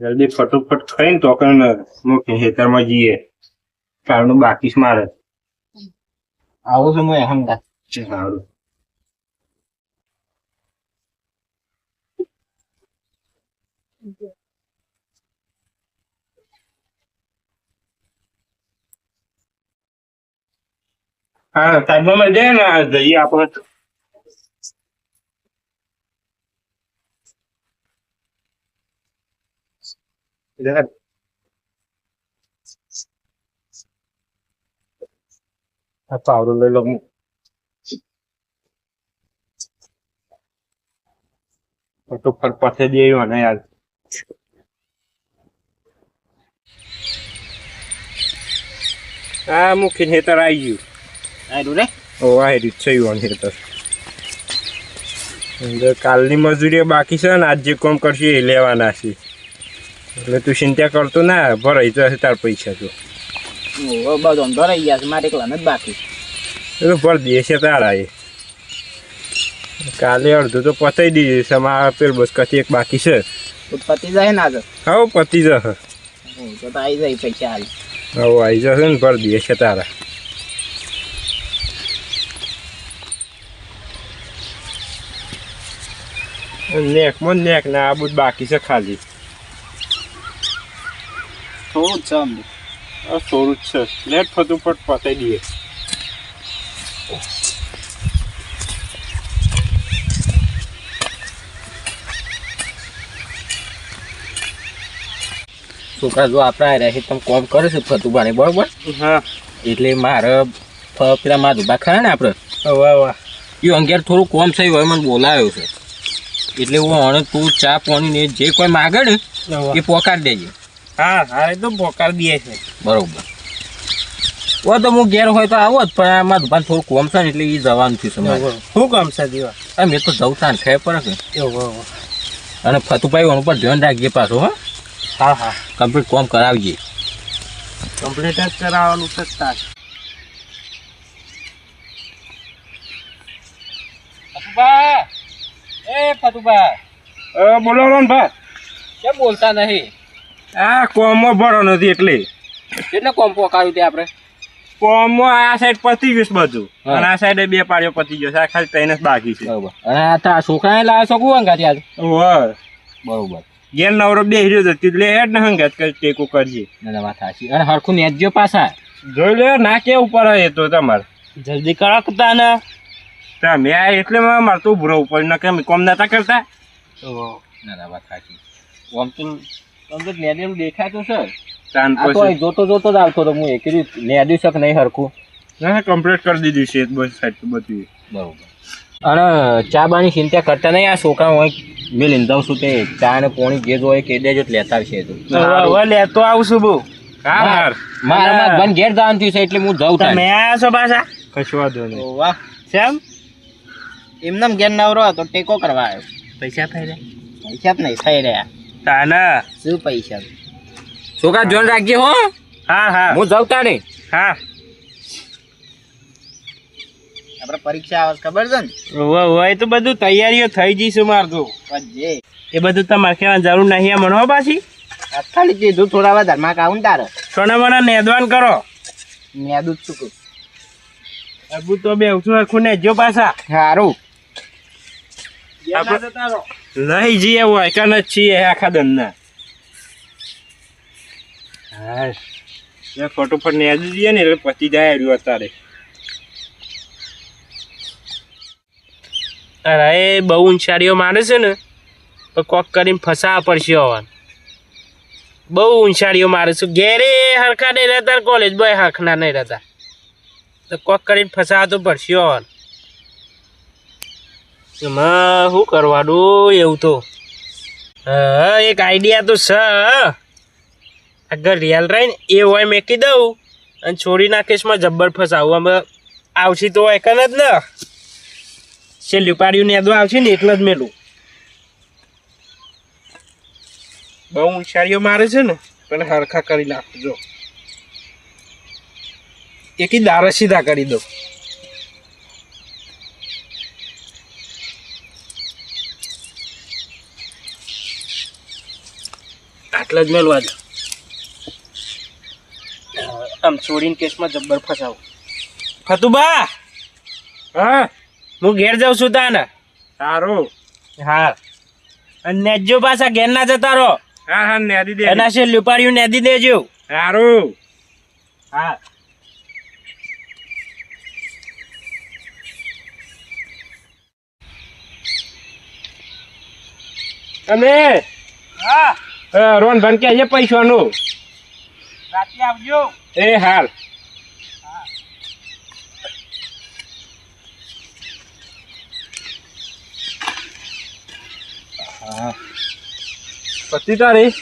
જલ્દી ફટોફટ ખાઈને તો કણ મૂકી ખેતરમાં જઈએ. કાળનું બાકી મારે. આવું છું હું અહમદાબાદ સારું. હા ટાઈમમાં જાય ને જઈએ આપણે. આ પાવડો લઈ લો હું ફટોફટ પાસે દેવી મને યાર હા મુખ્ય ખેતર આવી ગયું આયરું રે ઓ આ યુવાન ખેતર અંદર કાલની મજૂરી બાકી છે ને આજ જે કામ કરશે એ લેવાના છે એટલે તું ચિંતા કરતો ના ભરાઈ જશે તાર પૈસા તો. બધો રહી ગયા છે મારે એકલા જ બાકી એ તો ભર દે છે તારા એ. કાલે અડધું તો પતાવી દીધું છે મારા પેલ બસ કથી એક બાકી છે. તો પતી જાય ને આજે? હા પતી જશે. તો તો આવી જાય પૈસા હાલ. હવે આવી જશે ને ભર દે છે તારા. નેકમાં નેક ને આ બધું બાકી છે ખાલી. થોડું જ છે થોડું જ છે. લેટ ફટોફટ પતાવી દઈએ. છોકરા જો આપણા રહે તમે કોમ કરે છે ફતુબાને બરોબર? હા. એટલે મારે પેલા મારા દુબા ખરા ને આપણે વાહ વાહ. એ અંગેર થોડું કોમ થયું હોય મને બોલાવ્યો છે. એટલે હું હણે તું ચા પાણી ને જે કોઈ માગે ને એ પોકાર દેજે. હા હા એ તો પોકાર દે છે. બરોબર. ઓ તો હું ઘેર હોય તો આવો જ પણ આમાં દુકાન થોડું કોમ છે ને એટલે એ જવાનું થયું છે મારે. શું કામ છે દીવા? આ મેં તો જવું થાય છે પણ અને ફતુભાઈ ઓન ઉપર ધ્યાન રાખજે પાછું હા. હા હા. કમ્પ્લીટ કોમ કરાવીએ કમ્પ્લીટ જ કરાવવાનું છે તાર. ફતુભા! એ ફતુભા. બોલો રોન ભાઈ. કેમ બોલતા નહીં? આ કોમમાં ભરો નથી એટલે. કેટલે કોમ પોકાયું તે આપણે? કોમમાં આ સાઈડ પતી ગયું છે બધું. અને આ સાઈડે બે પાડ્યો પતી ગયો છે. આ ખાલી ત્રણ જ બાકી છે. બરોબર. અને આ તા છોકરાને લાવ્યો છો કું અંગાથી આજ ઓહ બરોબર. ગેર નવરો બે હીરો તો એટલે હેડ ને હંગાત કરી ટેકો કરજે ના વાત સાચી. અને હરખું નેજ્યો પાછા? જોઈ લે ના કે ઉપર એ તો તમારે. જલ્દી કડકતા ને. તમે આ એટલે મારે તો ઉભરો ઉપર ન કેમ કોમ નતા કરતા? ના વાત સાચી. આમ તો આમ તો નેડેલું દેખાય તો સર તાન આ તો પછી. જોતો જોતો જ આવતો તો હું. એ કીધું નેડ્યું છે નહીં હરખું. ના કમ્પ્લીટ કરી દીધું છે બસ સાઈડ બધું. બરોબર. અને ચા બાની ચિંતા કરતા નહીં આ છોકરા હોય મેં લીંધાવ છું તે ચા ને પોણી જે જોઈએ કે દેજો લેતા આવશે તો. હવે લેતો આવશું બહુ. હા મારા બન ઘેર દાન થયું છે એટલે હું જઉં તમે આયા છો પાછા? કશું વાંધો નહીં. વાહ. કેમ એમને ઘેર નવરો હતો ટેકો કરવા આવ્યો. પૈસા થઈ રહ્યા. પૈસા જ નહીં થઈ રહ્યા. તાના. શું પૈસા? છોકરા જોન રાખજે હો. હા હા. હું જાઉં નહીં હા. આપણે પરીક્ષા આવે ખબર છે ને? ઓવે ઓવે એ તો બધું તૈયારીઓ થઈ જઈશું મારતું જે. એ બધું તમારે કહેવાની જરૂર નહીં આ મનવા પાછી. ખાલી કીધું થોડા વાર ધર્મા કાઉન તારે. સોના મને નેદવાન કરો. મેં જ ચૂકું અબુ તો બે ઉઠું આખું ને જો પાછા. સારું નહીં જઈએ કન જ છીએ આખા દનના હા ફટોફટ નેદી દઈએ ને એટલે પતી જાય રહ્યું અત્યારે. અરે બહુ ઊંચાડીઓ મારે છે ને તો કોક કરીને ફસાવા પડશે હોવાનું. બહુ ઊંચાડીઓ મારે છે. ઘેરે હરખા નહીં રહેતા કોલેજ બોય હરખના નહીં રહેતા. તો કોક કરીને ફસાવા તો પડશે હવા એમાં શું કરવાનું એવું તો? હા, એક આઈડિયા તો છે આગળ રિયલ રહીને એ હોય મેકી દઉં અને છોડીના કેસમાં જબ્બર ફસાવું. આમાં આવશે તો હોય કન જ ને. છેલ્લું પાડ્યું ને યાદો આવશે ને એટલે જ મેલું. બહુ ઊંચાઈઓ મારે છે ને પણ હરખા કરી નાખજો. એકી દારા સીધા કરી દો આ આટલા જ મેળવા દે. આમ છોડીને કેસમાં જબ્બર ફસાવ. ફતુબા! હા? હું ઘેર જાઉં છું તાને. સારું હા. અને નેજો પાછા ઘેર ના જતા રહો હા હા નેદી દે એના છે લુપાડ્યું નેદી દેજો. સારું હા. તમે હા? રોન ભાન કે છે પૈસાનું? રાતે આવજો. એ હાલ. હા. પતિ તારી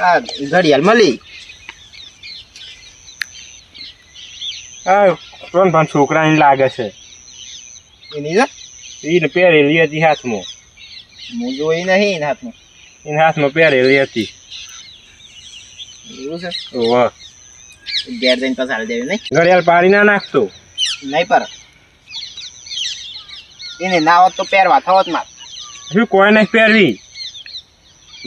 આ ઘડિયાળ મળી. હા. રોન ભન છોકરાની લાગે છે. એની છે એને પહેરેલી હતી હાથમાં. હું જોઈ નહીં એના હાથમાં. એને હાથમાં પહેરેલી હતી. એવું છે? ઓહો. ઘેર જઈને પાછા હાલ દેવી નહીં? ઘડિયાળ પાડી ના નાખતો. નહીં પર. એને ના હોત તો પહેરવા થવત માર. શું કોઈ નહીં પહેરવી?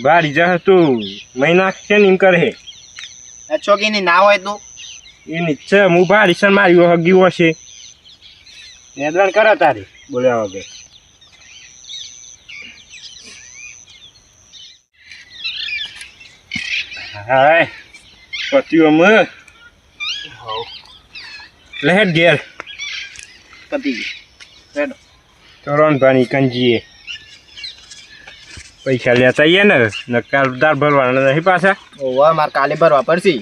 બારી જા તું. મહિના છે ને એમ કરે. છોકીની ના હોય તો એની છે હું છે મારી હગી હશે નિયંત્રણ કરે તારી બોલ્યા વગર હાય પતિઓમાં લહેટ ઘેર. પતી ગયું ચોરણ ભાની કંજીએ. પૈસા લેતા આવીએ ને નકાર ઉધાર ભરવાના નહીં પાછા. ઓ મારે કાલે ભરવા પડશે.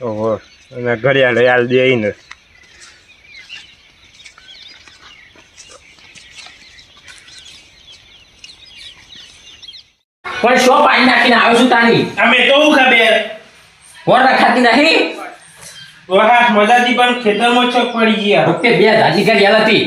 ઓહો. અને ઘડિયાળ હાલ દે ને પણ શો પાણી નાખીને આવ્યો છું તાની અમે તો હું ખબર? વર રખાતી નહીં? વહાટ મજાથી પણ ખેતરમાં ચોક પડી ગયા. ઓકે બે દાદી ઘડિયાળ હતી.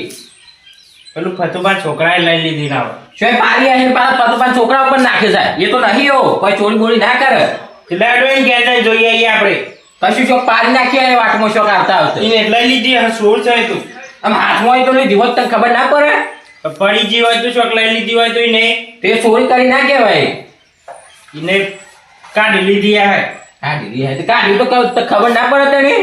પેલું ફતુબા છોકરાએ લઈ લીધી ના શું પારી આવીને પાછા પતુપાન છોકરા ઉપર નાખે જાય એ તો નહીં હો કોઈ ચોરી બોરી ના કરે. એટલે જોઈએ આપણે. કશું શોક પાડી નાખી આવે વાટમાં શોક આવતા આવતો? એને લઈ લીધી હા સોળ છે તું. આમ હાથમાં હોય તો લીધી હોત તને ખબર ના પડે? પડી ગઈ હોય તો ચોક લઈ લીધી હોય તો એને. તે સોળ કરી ના કહેવાય. એને કાઢી લીધી આ. કાઢી કાઢી તો ક- તો ખબર ના પડે તને?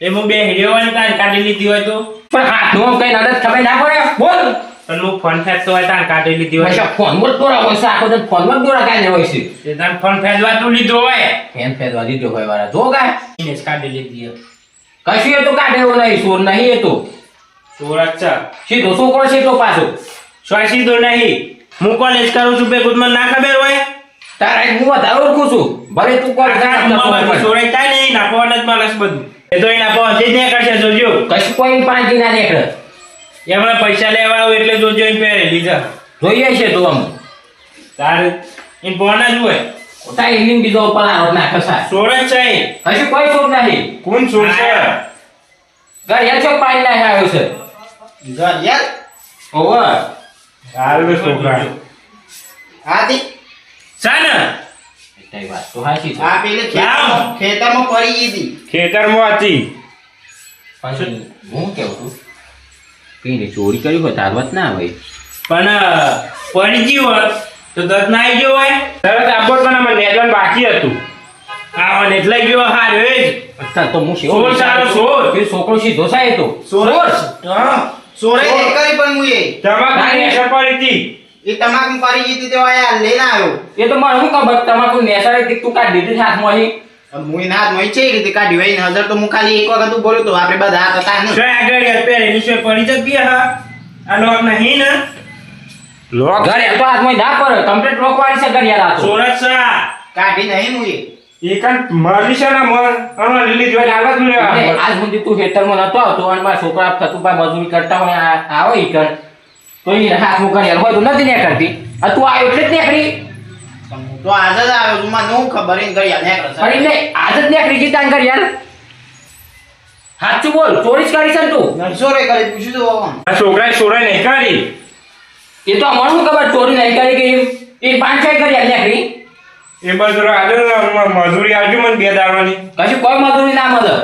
એમાં બે હેડિયો હોય કાઢી લીધી હોય તો. પણ હાથમાં કઈ નડત ખબર ના પડે? બોલ. પણ હું ફોન ફેંકતો હોય તાન કાઢી લીધી હોય. પછી ફોનમાં જ દોરા હોય છે આખો ફોનમાં જ દોરા કાઢે હોય છે. તે તાન ફોન ફેંકવા તું લીધો હોય. ફેન ફેરવા લીધો હોય વાળા? જો કાઢી લીધી કશું એ તો કાઢે એવું નહીં ચોર નહીં એ તો. સોળ જ છે. સીધો છોકરો છે તો પાછો. સ્વાસી સીધો નહીં. હું કોલેજ કરું છું બે મને ના ખબર હોય. તારા હું વધારે ઓળખું છું. ભલે તું બધું સોળે કાંઈ નહીં નાખવાના જ માણસ બધું. એ તો એના પહોંચી જ નહીં કરશે જોજો. કશું કોઈ પાંચી ના નીકળે. એમણે પૈસા લેવા આવું એટલે જોજો એમ પહેરે લીધા જોઈએ છે તો આમ. તાર એમ પહોંચના જ હોય. ખોટા ઇલિંગ બીજો ઉપર આરોપ ના કસા સોરજ છે હજી કોઈ ચોર નહીં. કોણ છોડશે ઘડિયાળ ચોક પાડી ના આવ્યો છે. ઘડિયાળ ઓવર હાલ છોકરા હાથી સાના ને. વાત તો હાચી છે. આ પેલે ખેતરમાં ખેતરમાં પડી ગઈ હતી ખેતરમાં હતી. પણ હું કેવું છું? કઈ ચોરી કરી હોય તાર વાત ના હોય. પણ પડી ગયું હોત તો દત્ત ના આવી ગયો હોય. તરત આપો પણ આમાં નેટવર્ક બાકી હતું. આવન એટલે ગયો હાર એ અત્યારે તો હું સોર સારો સોર. એ છોકરો સીધો ધોસાય તો? સોરસ સોરે? નહીં કરી પણ હું એ. તમાકુ સપાડી પડી હતી. એ તમાકુ પારી જીતી હતી તો આયા લઈને આવ્યો. એ તો મને શું ખબર? તમાકુ નેસાડે તું કાઢી દીધી હાથમાં અહીં? હું એના હાથમાં છે રીતે કાઢી હોય નજર તો હું ખાલી એક વખત બોલ્યો તો આપણે બધા હાથ હતા ને શું આગળ પડી જતી હા. આ લોક નહીં ને લોક ઘરે તો હાથમાં ના પડે કમ્પ્લીટ લોક વાળી છે આ સોરસ કાઢી નહીં હું એ. એકાંત મરલી છે ને મર અને લીલી લેવા આજ સુધી તું ખેતરમાં નતો આવતો અને મારા છોકરા થતું પા મજૂરી કરતા હોય આ- આવે ઈ કણ. તો એ હાથમાં યાર હોય તો નથી ને કરતી આ તું આવ્યો એટલે જ નીકળી. હું તો આજે જ આવ્યો છું મને હું ખબર એને ઘડિયાળ નીકળે છે. પણ એટલે આજ જ નીકળી ગઈ તાન ઘડિયાળ સાચું બોલ ચોરી જ કરી છે તું? નરસોરે કરી પૂછ્યું તો આ છોકરાએ સોરે નહીં કરી. એ તો મને શું ખબર ચોરી નહીં કરી ગઈ એ પાંચ છ ઘડિયાળ નીકળી. એ બધું આજે મજૂરી આવજો મને બે દાડવાની કશું કોઈ મજૂરી ના મળે.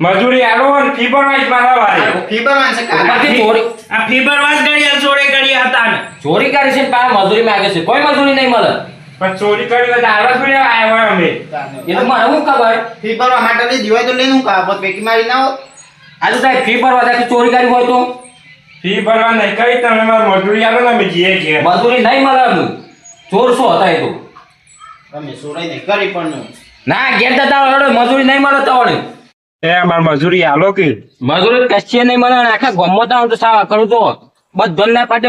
મજૂરી આલો અને ફીબર જ મારા વાળી ફીબર ભરવાની છે ચોરી આ ફીબર વાંચ જ આ ચોરી કરી હતા ને. ચોરી કરી છે ને પાછા મજૂરી માંગે છે. કોઈ મજૂરી નહીં મળે. પણ ચોરી કરી હોય તો આલવા થોડી આવ્યા અમે. એ તો મને શું ખબર? ફી ભરવા માટે લઈ દીવાય તો લઈને હું કાપત પેકી મારી ના હોત? આજે સાહેબ ફી ભરવા જાય ચોરી કરી હોય તો? ફી ભરવા નહીં કરી તમે મારી મજૂરી આવે ને અમે જઈએ કે મજૂરી નહીં મળે. ચોર શું હતા એ તો? તમે સોરાઈ નહીં કરી પણ. ના ગેર હોય મજૂરી નહીં મળે તો વળી. એ માર મજૂરી આલો કે? મજૂરી કશી નહીં આખા ગમો તો તો સાવા કરું તો. બધો ના પાટે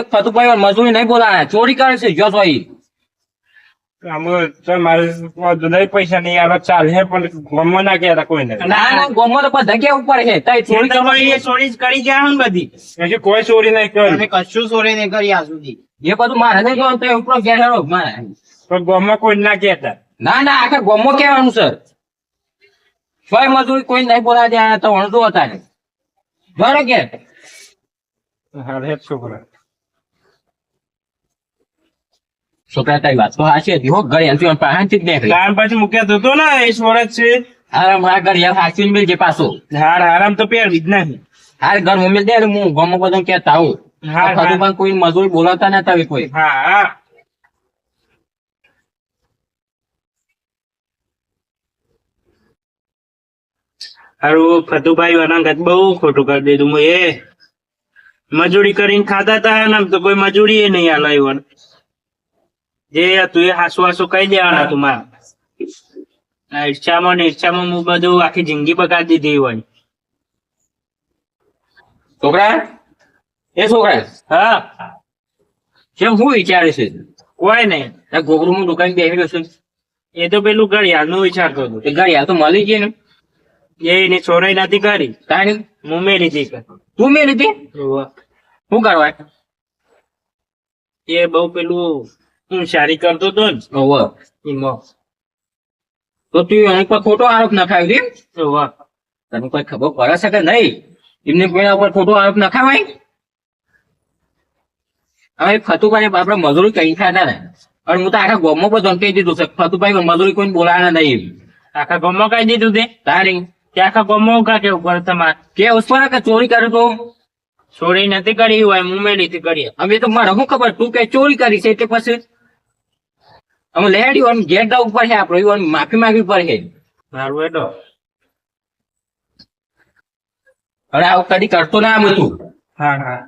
મજૂરી નહીં બોલાવે ચોરી કરે છે જો તો ઈ. મારે પૈસા નહીં આલો ચાલે પણ ગમવા ના કહેતા કોઈને. ના ના ગામમાં તો બધા ઉપર છે. તઈ ચોરી તમારી ચોરી કરી ગયા ને બધી. કોઈ ચોરી નહીં અમે કરી કશું ચોરી નહીં કરી આ સુધી. એ બધું મારે નહીં તઈ ઉપર હેરો મારે. પણ ગમમાં કોઈ ના કહેતા. ના ના આખા ગામમાં કહેવાનું સર કોઈ મજૂરી કોઈ નહીં બોલાવે ત્યાં તો વણતો હતા ને બરો કે છોકરા તારી વાત તો હાચી હતી હો ઘરે એમ પાસેથી જ નહીં ગામ પછી મૂક્યા તો હતો ને એ સોરત છે? આરામ મારા ઘર યાર હાચવીને મિલજે પાછો. હાર આરામ તો પહેરવી જ નહીં હાર ઘર મમ્મી દે હું ગામમાં બધું કહેતા આવું હા, પણ કોઈ મજૂરી બોલાવતા નતા કોઈ. હા હા. હારું ફતુભાઈ વરંગત બહુ ખોટું કરી દીધું. એ મજૂરી કરીને ખાતા તા ને તો કોઈ મજૂરી એ નહીં આલાય જે હતું એ હાસુ હાસુ કહી દેવાના તું મારે. ઈચ્છામાં ને ઈચ્છામાં હું બધું આખી જિંદગી બગાડી દીધી હોય. છોકરા? એ છોકરા? હા. કેમ હું વિચારે છે? કોઈ નહીં ગોગરું હું દુકાન બેસી રહ્યો છું. એ તો પેલું ઘડિયાળનું વિચારતો હતો એ ગાડી તો મળી ગયે ને. એ એની ચોરાઈ નથી કરી તારી હું હતી. તું મેં લીધી શું કરવા? એ બહુ પેલું હું સારી કરતો તો ને. એમાં તો તું એની પર ખોટો આરોપ નખાવ્યો છે? તને કોઈ ખબર પડે છે કે નહીં? એમને કોઈના ઉપર ખોટો આરોપ નખાવાય? હવે ફતુભાઈ આપણે મજૂરી કઈ ખાતા ને. અને હું તો આખા ગામમાં પણ ધમકી દીધું છે. ફતુભાઈ મજૂરી કોઈ બોલાવાના નહીં. આખા ગામમાં કઈ દીધું તે? તારી કે આખા ગામમાં કા કેવું તમારે? કે ઉસ કે ચોરી કરે તો? ચોરી નથી કરી હોય હું મેલી કરી. અમે તો મને શું ખબર તું કે ચોરી કરી છે એટલે પછી? અમે લેડી આમ ઘેર જવું પડશે આપણે આમ માફી માંગવી પડશે. મારું એડો આવું કદી કરતો ના આમ તું. હા હા.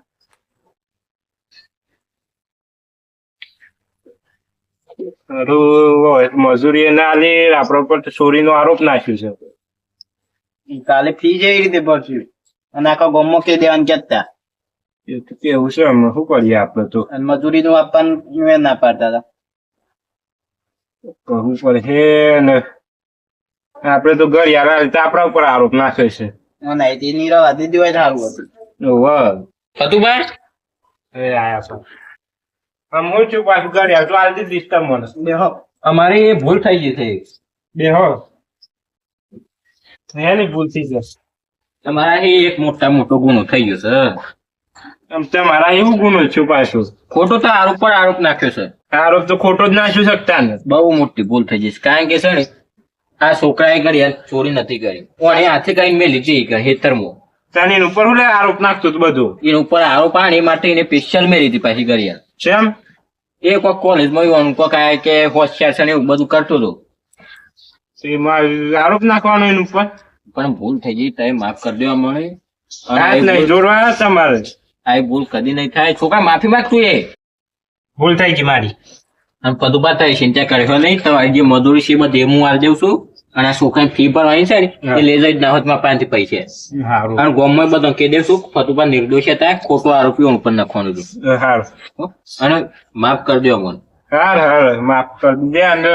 મજૂરી ના લે આપણા પર ચોરીનો આરોપ નાખ્યો છે. કાલે ફી જેવી રીતે ભરશું. અને આખા ગામમાં કે દેવાનું કેતા એ તો કેવું છે હમણાં શું કરીએ આપણે તો? અને મજૂરીનું આપવાનું એ ના પાડતા હતા. કરવું પડે ને. આપણે તો ઘર યાર આપણા ઉપર આરોપ નાખે છે. ના એ નીરવ હોય તો સારું હતું. વાહ. બા એ આયા છો. આમ હું છું પાછું ઘર યાર તો આલ દીધી તમને બેહો અમારી એ ભૂલ થઈ ગઈ છે. બે હો. એની ભૂલ થઈ જશે. તમારા એ એક મોટા મોટો ગુનો થઈ ગયો છે. આમ તમારા એવું ગુનો છે પાછું. ખોટો તો આરોપ પર આરોપ નાખ્યો છે. આરોપ તો ખોટો જ નાખી શકતા ને બહુ મોટી ભૂલ થઈ જશે. કારણ કે છે ને આ છોકરાએ કરી ચોરી નથી કરી. કોણે હાથે કરીને મેં લીધી કે હેતરમાં તને એની ઉપર હું આરોપ નાખતો બધું? એના ઉપર આરોપ એ માટે એને સ્પેશિયલ મેં લીધી પાછી કરી ચેમ એ કોક કોલેજમાં કોઈક આ કે હોશિયાર છે ને એવું બધું કરતો હતો. આરોપ નાખવાનો એની ઉપર? પણ ભૂલ થઈ ગઈ તમે માફ કરી દેવા મળે. જોડવાના તમારે આ ભૂલ કદી નહીં થાય. છોકરા માફી માંગ તું એ? ભૂલ થઈ ગઈ મારી. અને પદુબા થાય ચિંતા કર્યો નહીં. તમારી જે મજૂરી છે બધે હું આવી દઉં છું. અને આ છોકરાની ફી ભરવાની છે ને એ લઈ જાય દાહોદમાં પાંચથી પૈસા. સારું અને ગોમમાં બધું કહી દેશું ફતુબા નિર્દોષ હતા. ખોટો આરોપી ઉપર નાખવાનું હતું અને માફ કરી દો મને. હાર હાર માફ કર. દે અને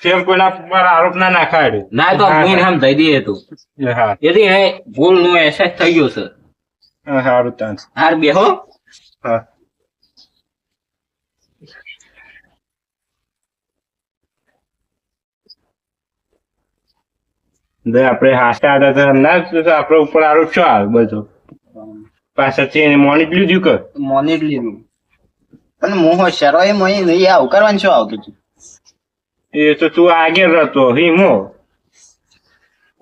ફેર કોઈના પર આરોપ ના નાખાડે ના તો હું એને સમજાઈ દઈએ તું. હા. એથી એ ભૂલનું અહેસાસ થઈ ગયો છે. સારું તાન. હાર બેહો હા. દે આપણે હાસ્તા હતા તો ના તો આપણે ઉપર આરોપ છો આવે બધો? પાછળથી એને મોની લીધું કર મોનિટ લીધું. પણ હું શેરો હોય મોઈ નહીં આવું કરવાનું શું આવતું હતું એ તો તું આગળ રહેતો હિમો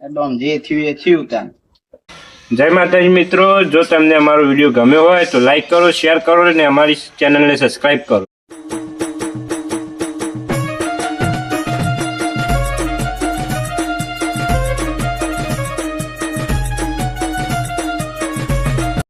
ડોમ જે થયું એ થયું તાન. જય માતાજી મિત્રો જો તમને અમારો વીડિયો ગમ્યો હોય તો લાઈક કરો શેર કરો અને અમારી ચેનલને સબસ્ક્રાઈબ કરો.